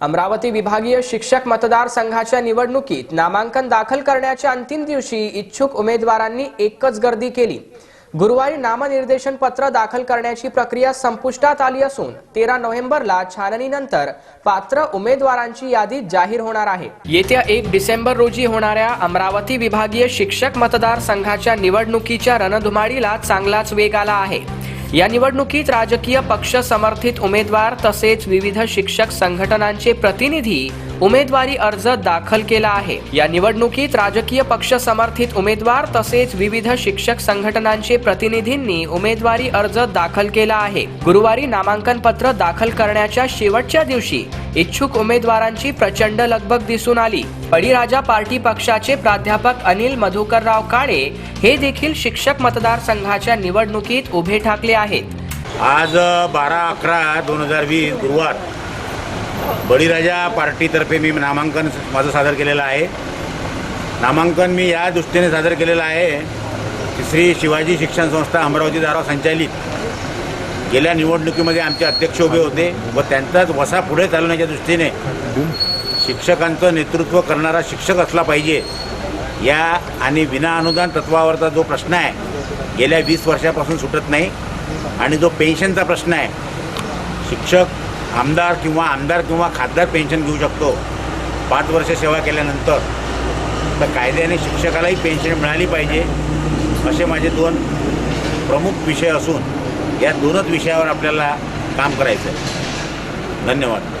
अमरावती विभागीय शिक्षक मतदारसंघाच्या निवडणुकीत नामांकन दाखल करण्याच्या अंतिम दिवशी इच्छुक उमेदवारांनी एकच गर्दी केली. गुरुवारी नामनिर्देशन पत्र दाखल करण्याची प्रक्रिया संपुष्टात आली असून तेरा नोव्हेंबरला छाननीनंतर पात्र उमेदवारांची यादी जाहीर होणार आहे. येत्या एक डिसेंबर रोजी होणाऱ्या अमरावती विभागीय शिक्षक मतदारसंघाच्या निवडणुकीच्या रणधुमाळीला चांगलाच वेग आला आहे. या निवडणुकीत राजकीय पक्ष समर्थित उमेदवार तसेच विविध शिक्षक संघटनांचे प्रतिनिधी उमेदवारी अर्ज दाखल केला आहे. या निवडणुकीत राजकीय पक्ष समर्थित उमेदवार तसेच विविध शिक्षक संघटनांचे प्रतिनिधींनी उमेदवारी अर्ज दाखल केला आहे. गुरुवारी नामांकन पत्र दाखल करण्याच्या शेवटच्या दिवशी इच्छुक उमेदवारांची प्रचंड लगबग दिसून आली. बळीराजा पार्टी पक्षाचे प्राध्यापक अनिल मधुकरराव काळे हे देखील शिक्षक मतदारसंघाच्या निवडणुकीत उभे ठाकले आहेत. आज बारा अकरा दोन हजार वीस गुरुवार बळीराजा पार्टीतर्फे मी नामांकन माझं सादर केलेलं आहे. नामांकन मी या दृष्टीने सादर केलेलं आहे की श्री शिवाजी शिक्षण संस्था अमरावती द्वारा संचालित. गेल्या निवडणुकीमध्ये आमचे अध्यक्ष उभे होते व त्यांचाच वसा पुढे चालवण्याच्या दृष्टीने शिक्षकांचं नेतृत्व करणारा शिक्षक असला पाहिजे या आणि विना अनुदान तत्वावरचा जो प्रश्न आहे गेल्या वीस वर्षापासून सुटत नाही आणि जो पेन्शनचा प्रश्न आहे शिक्षक आमदार किंवा आमदार किंवा खासदार पेन्शन घेऊ शकतो. पाच वर्ष सेवा केल्यानंतर. तर कायद्याने शिक्षकालाही पेन्शन मिळाली पाहिजे असे माझे दोन प्रमुख विषय असून या दोनच विषयावर आपल्याला काम करायचं आहे धन्यवाद.